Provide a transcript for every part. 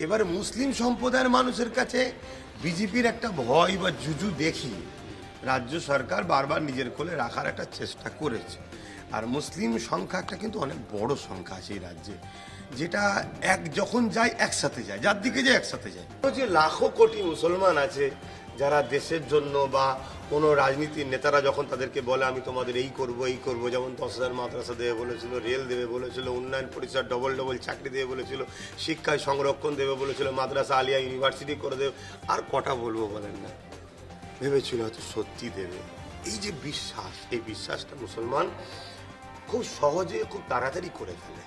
এবার মুসলিম সম্প্রদায়ের মানুষের কাছে বিজেপির একটা ভয় বা জুজু দেখি। রাজ্য সরকার বারবার নিজের কোলে রাখার একটা চেষ্টা করেছে। আর মুসলিম সংখ্যাটা কিন্তু অনেক বড় সংখ্যা আছে এই রাজ্যে। যেটা এক যখন যায়, একসাথে যায়। যার দিকে যায়, একসাথে যায়। যে লাখো কোটি মুসলমান আছে। যারা দেশের জন্য বা কোনো রাজনীতির নেতারা যখন তাদেরকে বলে, আমি তোমাদের এই করব এই করব, যেমন দশ হাজার মাদ্রাসা দেবে বলেছিল, রেল দেবে বলেছিল, উন্নয়ন পরিষদ ডবল ডবল চাকরি দেবে বলেছিল শিক্ষায় সংরক্ষণ দেবে বলেছিল, মাদ্রাসা আলিয়া ইউনিভার্সিটি করে দেবে। আর কটা বলব বলেন না। ভেবেছিল হয়তো সত্যি দেবে। এই যে বিশ্বাস, এই বিশ্বাসটা মুসলমান খুব সহজে, খুব তাড়াতাড়ি করে ফেলে।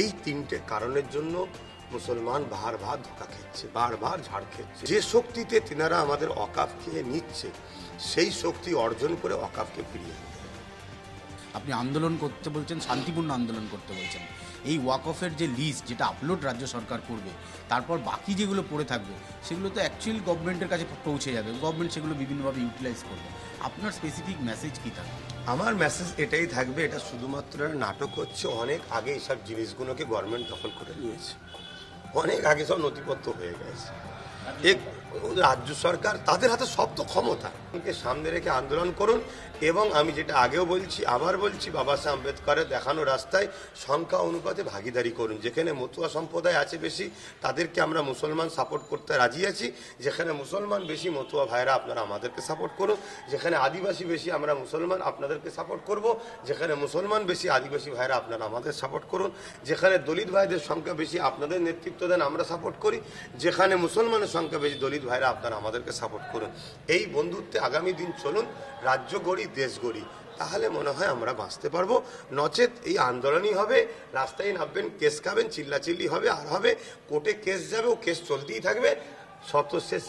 এই তিনটে কারণের জন্য মুসলমান বারবার ধোকা খেচ্ছে বারবার ঝাড় খেচ্ছে। যে শক্তিতে তিনারা আমাদের অকাফকে নিচ্ছে সেই শক্তি অর্জন করে অকাফকে ফিরিয়ে আনতে। আপনি আন্দোলন করতে বলছেন শান্তিপূর্ণ আন্দোলন করতে বলছেন। এই ওয়াকফের যে লিস্ট যেটা আপলোড রাজ্য সরকার করবে তারপর বাকি যেগুলো পড়ে থাকবে সেগুলো তো অ্যাকচুয়াল গভর্নমেন্টের কাছে পৌঁছে যাবে। গভর্নমেন্ট সেগুলো বিভিন্নভাবে ইউটিলাইজ করবে। আপনার স্পেসিফিক মেসেজ কী থাকবে আমার মেসেজ এটাই থাকবে এটা শুধুমাত্র নাটক হচ্ছে অনেক আগে এইসব জিনিসগুলোকে গভর্নমেন্ট দখল করে নিয়েছে। অনেক আগে সব নথিপত্র হয়ে গেছে। এক রাজ্য সরকার তাদের হাতে সব তো ক্ষমতা। সামনে রেখে আন্দোলন করুন এবং আমি যেটা আগেও বলছি, আবার বলছি, বাবা সাহেব আম্বেদকরের দেখানো রাস্তায় সংখ্যা অনুপাতে ভাগিদারি করুন। যেখানে মতুয়া সম্প্রদায় আছে বেশি, তাদেরকে আমরা মুসলমান সাপোর্ট করতে রাজি আছি। যেখানে মুসলমান বেশি, মতুয়া ভাইরা আপনারা আমাদেরকে সাপোর্ট করুন। যেখানে আদিবাসী বেশি, আমরা মুসলমান আপনাদেরকে সাপোর্ট করব। যেখানে মুসলমান বেশি, আদিবাসী ভাইরা আপনারা আমাদের সাপোর্ট করুন। যেখানে দলিত ভাইদের সংখ্যা বেশি, আপনাদের নেতৃত্ব দেন, আমরা সাপোর্ট করি। যেখানে মুসলমানের সংখ্যা বেশি, দলিত ভাইরা আপনারা আমাদেরকে সাপোর্ট করুন। এই বন্ধুত্বে আগামী দিন চলুন, রাজ্য গড়ি, দেশ গড়ি। তাহলে মনে হয় আমরা বাঁচতে পারব। নচেত এই আন্দোলনই হবে, রাস্তায় নামবেন, কেস খাবেন, চিল্লাচিল্লি হবে, আর হবে। কোর্টে কেস যাবে, ও কেস চলতেই থাকবে। শত শেষ